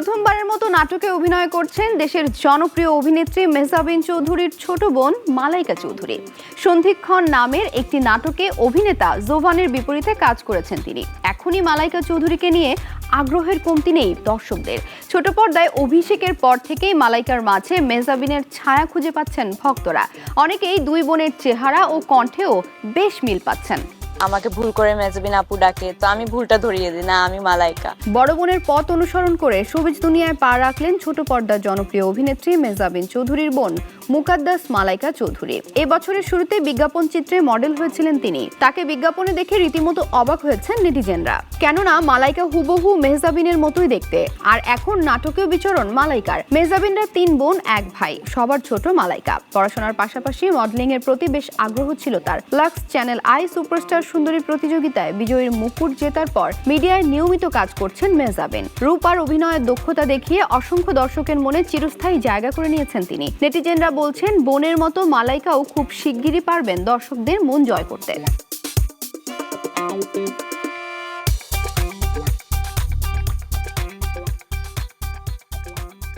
প্রথমবারের মতো নাটকে অভিনয় করছেন দেশের জনপ্রিয় অভিনেত্রী মেহজাবিন চৌধুরীর ছোট বোন মালাইকা চৌধুরী। সন্ধিক্ষণ নামের একটি নাটকে অভিনেতা জোভানের বিপরীতে কাজ করেছেন তিনি। এখনই মালাইকা চৌধুরীকে নিয়ে আগ্রহের কমতি নেই দর্শকদের। ছোট পর্দায় অভিষেকের পর থেকেই মালাইকার মাঝে মেহজাবিনের ছায়া খুঁজে পাচ্ছেন ভক্তরা। অনেকেই দুই বোনের চেহারা ও কণ্ঠেও বেশ মিল পাচ্ছেন। আমাকে ভুল করে মেজবিন আপু ডাকে, তো আমি ভুলটা ধরিয়ে দিই। না, আমি মালাইকা। বড় বোনের পথ অনুসরণ করে সবুজ দুনিয়ায় পা রাখলেন ছোট পর্দার জনপ্রিয় অভিনেত্রী মেজাবিন চৌধুরীর বোন মুকাদ্দাস মালাইকা চৌধুরী। এ বছরের শুরুতে বিজ্ঞাপন চিত্রে মডেল হয়েছিলেন তিনি। তাকে বিজ্ঞাপনে দেখে রীতিমতো অবাক হয়েছেন নেটিজেনরা। কেননা, মালাইকা হুবহু মেহজাবিনের মতোই দেখতে। আর এখন নাটকীয় বিচরণ মালাইকার। মেহজাবিনরা তিন বোন, এক ভাই। সবার ছোট মালাইকা। পড়াশোনার পাশাপাশি মডেলিং এর প্রতি বেশ আগ্রহ ছিল তার। লাক্স চ্যানেল আই সুপারস্টার সুন্দরী প্রতিযোগিতায় বিজয়ীর মুকুট জেতার পর মিডিয়ায় নিয়মিত কাজ করছেন মেহজাবিন। রূপ আর অভিনয়ের দক্ষতা দেখিয়ে অসংখ্য দর্শকের মনে চিরস্থায়ী জায়গা করে নিয়েছেন তিনি। নেটিজেনরা বলছেন, বোনের মতো মালাইকাও খুব শিগগিরই পারবেন দর্শকদের মন জয় করতে।